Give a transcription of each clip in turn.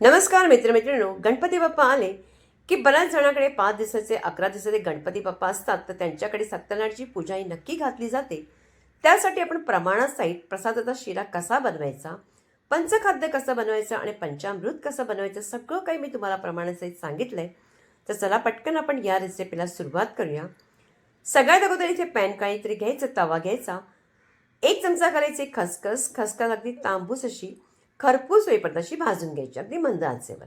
नमस्कार मित्रमैत्रिणींनो गणपती बाप्पा आले की बऱ्याच जणांकडे पाच दिवसाचे अकरा दिवसाचे गणपती बाप्पा असतात तर त्यांच्याकडे सत्यनारायणची पूजा ही नक्की घातली जाते. त्यासाठी आपण प्रमाणासहित प्रसादाचा शिरा कसा बनवायचा पंचखाद्य कसं बनवायचं आणि पंचामृत कसं बनवायचं सगळं काही मी तुम्हाला प्रमाणासहित सांगितलं आहे तर चला पटकन आपण या रेसिपीला सुरुवात करूया. सगळ्यात अगोदर इथे पॅन काहीतरी घ्यायचं तवा घ्यायचा. एक चमचा करायचे खसखस खसखस अगदी तांबूस अशी. खरपूस होईपर्यंत अशी भाजून घ्यायची अगदी मंद आचेवर.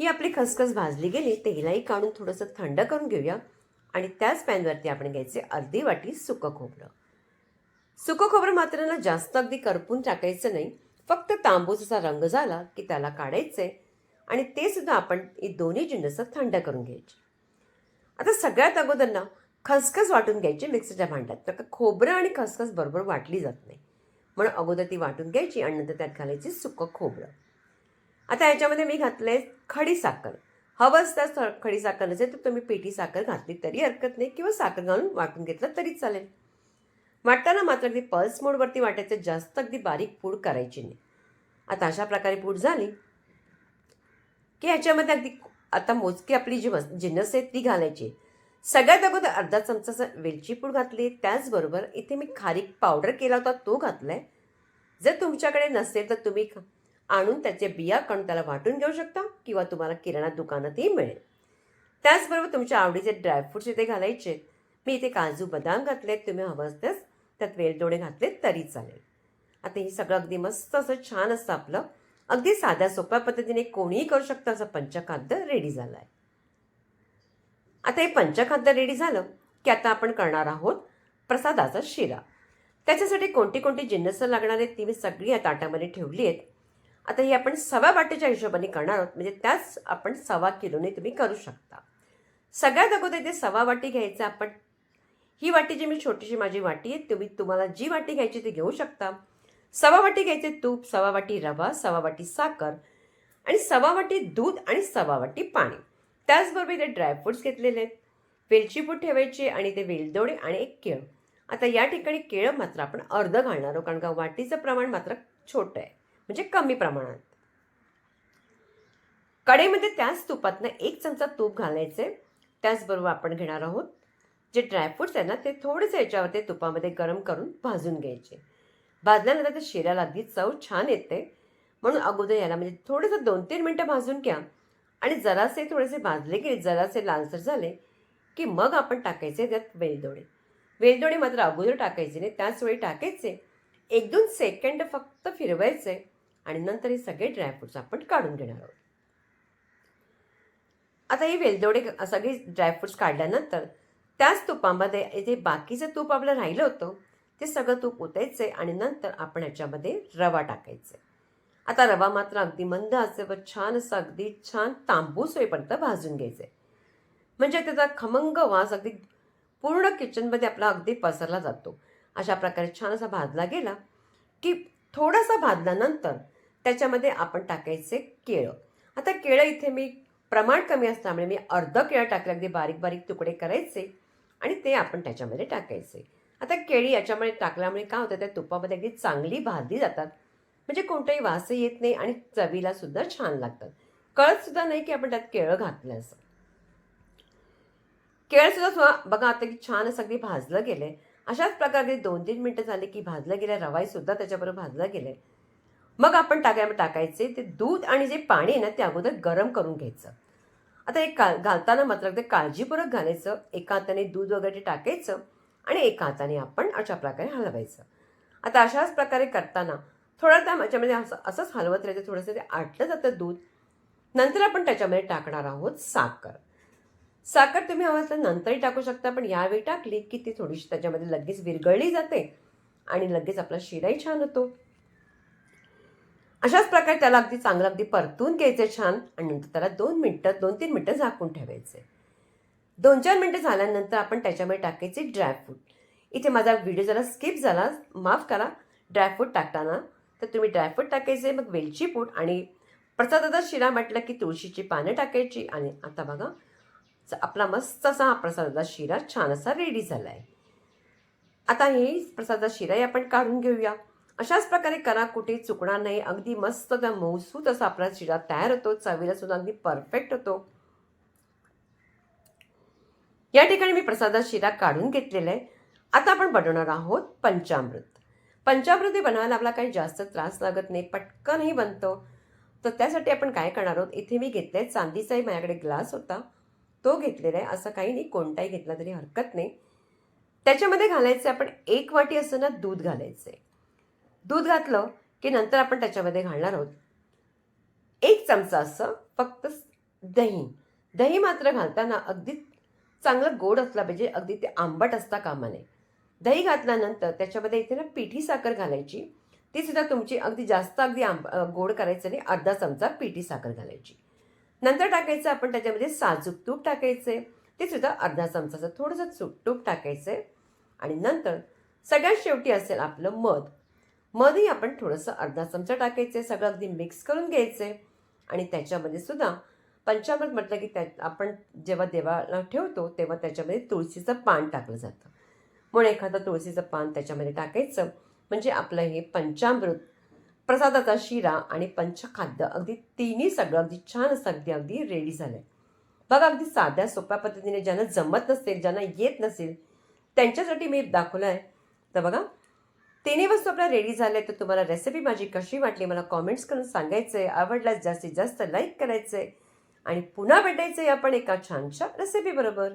ही आपली खसखस भाजली गेली तेलाही काढून थोडंसं थंड करून घेऊया. आणि त्याच पॅनवरती आपण घ्यायचे अर्धी वाटी सुकं खोबरं. सुकं खोबरं मात्र ना जास्त अगदी करपून टाकायचं नाही. फक्त तांबूस असा रंग झाला की त्याला काढायचे. आणि ते सुद्धा आपण ही दोन्ही जिन्नस थंड करून घ्यायची. आता सगळ्यात अगोदर ना खसखस वाटून घ्यायची मिक्सरच्या भांड्यात. तर खोबरं आणि खसखस बरोबर वाटली जात नाही. म्हणून अगोदर ती वाटून घ्यायची आणि नंतर त्यात घालायची सुकं खोबरं. आता याच्यामध्ये मी घातलं आहे खडी साखर. हवंच त्याच खडी साखर नसेल तर तुम्ही पेटी साखर घातली तरी हरकत नाही किंवा साखर घालून वाटून घेतलं तरी चालेल. वाटताना मात्र अगदी पल्स मोडवरती वाटायचं जास्त अगदी बारीक पूड करायची नाही. आता अशा प्रकारे पूड झाली की ह्याच्यामध्ये अगदी आता मोजकी आपली जी मस जिन्नस आहेत ती घालायची. सगळ्यात अगोदर अर्धा चमचा वेलची पूड घातली. त्याचबरोबर इथे मी खारीक पावडर केला होता तो घातला आहे जर तुमच्याकडे नसेल तर तुम्ही आणून त्याचे बिया काढून त्याला वाटून घेऊ शकता किंवा तुम्हाला किराणा दुकानातही मिळेल. त्याचबरोबर तुमच्या आवडीचे ड्रायफ्रुट्स इथे घालायचे. मी इथे काजू बदाम घातलेत तुम्ही हवं असल्यास त्यात वेलदोडे घातले तरी चालेल. आता हे सगळं अगदी मस्त असं छान असतं आपलं. अगदी साध्या सोप्या पद्धतीने कोणीही करू शकतं असं पंचखाद्य रेडी झालं आहे आता हे पंचखाद्य रेडी झालं की आता आपण करणार आहोत प्रसादाचा शिरा. त्याच्यासाठी कोणती कोणती जिन्नस लागणार आहेत ती मी सगळी या ताटामध्ये ठेवली आहेत. आता ही आपण सव्या वाटीच्या हिशोबाने करणार आहोत म्हणजे त्याच आपण सव्वा किलोने तुम्ही करू शकता. सगळ्यात अगोदर इथे सव्वा वाटी घ्यायचं आपण. ही वाटी जी मी छोटीशी माझी वाटी आहे तुम्ही तुम्हाला जी वाटी घ्यायची ती घेऊ शकता. सव्वा वाटी घ्यायचे तूप सव्वा वाटी रवा सव्वा वाटी साखर आणि सव्वा वाटी दूध आणि सव्वा वाटी पाणी. त्याचबरोबर इथे ड्रायफ्रुट्स घेतलेले आहेत. वेलचीपूट ठेवायची आणि ते वेलदोडे आणि एक केळ. आता या ठिकाणी केळं मात्र आपण अर्ध घालणार आहोत कारण का वाटीचं प्रमाण मात्र छोटं आहे. म्हणजे कमी प्रमाणात. कडेमध्ये त्याच तुपातनं एक चमचा तूप घालायचे. त्याचबरोबर आपण घेणार आहोत जे ड्रायफ्रुट्स आहे ना ते थोडेसे याच्यावरती तुपामध्ये गरम करून भाजून घ्यायचे. भाजल्यानंतर ते शिऱ्याला अगदी चव छान येते. म्हणून अगोदर याला म्हणजे थोडंसं दोन तीन मिनटं भाजून घ्या. आणि जरासे थोडेसे भाजले गेले जरासे लालसर झाले की मग आपण टाकायचे त्यात वेलदोडे. वेलदोडे मात्र अगोदर टाकायचे नाही त्याच वेळी टाकायचे. एक दोन सेकंड फक्त फिरवायचे आणि नंतर हे सगळे ड्रायफ्रुट्स आपण काढून घेणार आहोत. आता हे वेलदोडे सगळे ड्रायफ्रुट्स काढल्यानंतर त्याच तुपामध्ये इथे बाकीचं तूप आपलं राहिलं होतं ते सगळं तूप ओतायचे आणि नंतर आपण याच्यामध्ये रवा टाकायचे. आता रवा मात्र अगदी मंद आचेवर छान असं अगदी छान तांबूस होईपर्यंत भाजून घ्यायचे. म्हणजे त्याचा खमंग वास अगदी पूर्ण किचनमध्ये आपला अगदी पसरला जातो. अशा प्रकारे छान असा भाजला गेला की थोडासा भाजल्यानंतर त्याच्यामध्ये आपण टाकायचे केळं. आता केळं इथे मी प्रमाण कमी असल्यामुळे मी अर्ध केळं टाकले अगदी बारीक बारीक तुकडे करायचे आणि ते आपण त्याच्यामध्ये टाकायचे. आता केळी याच्यामध्ये टाकल्यामुळे काय होतं त्या तुपामध्ये अगदी चांगली भाजली जातात. म्हणजे कोणताही वासही येत नाही आणि चवीला सुद्धा छान लागतात. कळत सुद्धा नाही की आपण त्यात केळं घातलं असं. केळ सुद्धा बघा आता की छान असं अगदी भाजलं गेलंय. अशाच प्रकारे दोन तीन मिनटं झाले की भाजलं गेलं रवाई सुद्धा त्याच्याबरोबर भाजलं गेलंय. मग आपण टाकाय टाकायचे ते दूध आणि जे पाणी आहे ना ते अगोदर गरम करून घ्यायचं. आता एक का घालताना मात्र अगदी काळजीपूर्वक घालायचं. एका हाताने दूध वगैरे टाकायचं आणि एका हाताने आपण अशा प्रकारे हलवायचं. आता अशाच प्रकारे करताना थोडं त्या त्याच्यामध्ये असं असंच हलवत राहायचं थोडंसं ते आटलं जातं दूध. नंतर आपण त्याच्यामध्ये टाकणार आहोत साखर. साखर तुम्ही हवं असं नंतरही टाकू शकता पण यावेळी टाकली की ती थोडीशी त्याच्यामध्ये लगेच विरघळली जाते आणि लगेच आपला शिराही छान होतो. अशाच प्रकारे त्याला अगदी चांगलं अगदी परतून घ्यायचं छान आणि नंतर त्याला दोन मिनटं दोन तीन मिनटं झाकून ठेवायचे. दोन चार मिनटं झाल्यानंतर आपण त्याच्यामध्ये टाकायचे ड्रायफ्रूट इथे माझा व्हिडिओ जरा स्किप झाला माफ करा. ड्रायफ्रूट टाकताना तर तुम्ही ड्रायफ्रूट टाकायचे मग वेलची पूड आणि प्रसादाचा शिरा म्हटलं की तुळशीची पानं टाकायची आणि आता बघा आपला मस्त असा हा प्रसादाचा शिरा छान असा रेडी झाला आहे आता हे प्रसादाचा शिराही आपण काढून घेऊया. अशाच प्रकारे करा कुठे चुकणार नाही. अगदी मस्त त्या मौसूत असा आपला शिरा तयार होतो. चवीला सुद्धा अगदी परफेक्ट होतो. या ठिकाणी मी प्रसादाचा शिरा काढून घेतलेला आहे. आता आपण बनवणार आहोत पंचामृत. पंचामृती बनवायला आपला काही जास्त त्रास लागत नाही पटकनही बनतो. तर त्यासाठी आपण काय करणार आहोत? इथे मी घेतले चांदीचाही माझ्याकडे ग्लास होता. तो घेतलेला आहे. असं काही नाही कोणताही घेतला तरी हरकत नाही. त्याच्यामध्ये घालायचं आपण एक वाटी असं ना दूध घालायचं आहे दूध घातलं की नंतर आपण त्याच्यामध्ये घालणार आहोत. एक चमचा असं फक्त दही. दही मात्र घालताना अगदी चांगलं गोड असला पाहिजे. अगदी ते आंबट असता कामा नये. दही घातल्यानंतर त्याच्यामध्ये इथे ना पिठी साखर घालायची. ती सुद्धा तुमची अगदी जास्त अगदी आंब गोड करायचं नाही अर्धा चमचा पिठी साखर घालायची. नंतर टाकायचं आपण त्याच्यामध्ये साजूक तूप टाकायचे. ते सुद्धा अर्धा चमचाचं थोडंसं चूप तूप टाकायचं. आहे आणि नंतर सगळ्यात शेवटी असेल आपलं मध. मधही आपण थोडंसं अर्धा चमचा टाकायचं आहे सगळं अगदी मिक्स करून घ्यायचं. आहे आणि त्याच्यामध्ये सुद्धा पंचामृत म्हटलं की त्या आपण जेव्हा देवाला ठेवतो तेव्हा त्याच्यामध्ये तुळशीचं पान टाकलं जातं. म्हणून एखादं तुळशीचं पान त्याच्यामध्ये टाकायचं. म्हणजे आपलं हे पंचामृत प्रसादाचा शिरा आणि पंचखाद्य अगदी तिन्ही सगळं अगदी छान असं अगदी अगदी रेडी झालं आहे बघा अगदी साध्या सोप्या पद्धतीने ज्यांना जमत नसेल ज्यांना येत नसेल त्यांच्यासाठी मी दाखवलं आहे. तर बघा तिन्ही वस्तू आपल्या रेडी झाल्या तर तुम्हाला रेसिपी माझी कशी वाटली मला कॉमेंट्स करून सांगायचं आहे आवडल्यास जास्तीत जास्त लाईक करायचं आहे आणि पुन्हा भेटायचं आहे आपण एका छानशा रेसिपीबरोबर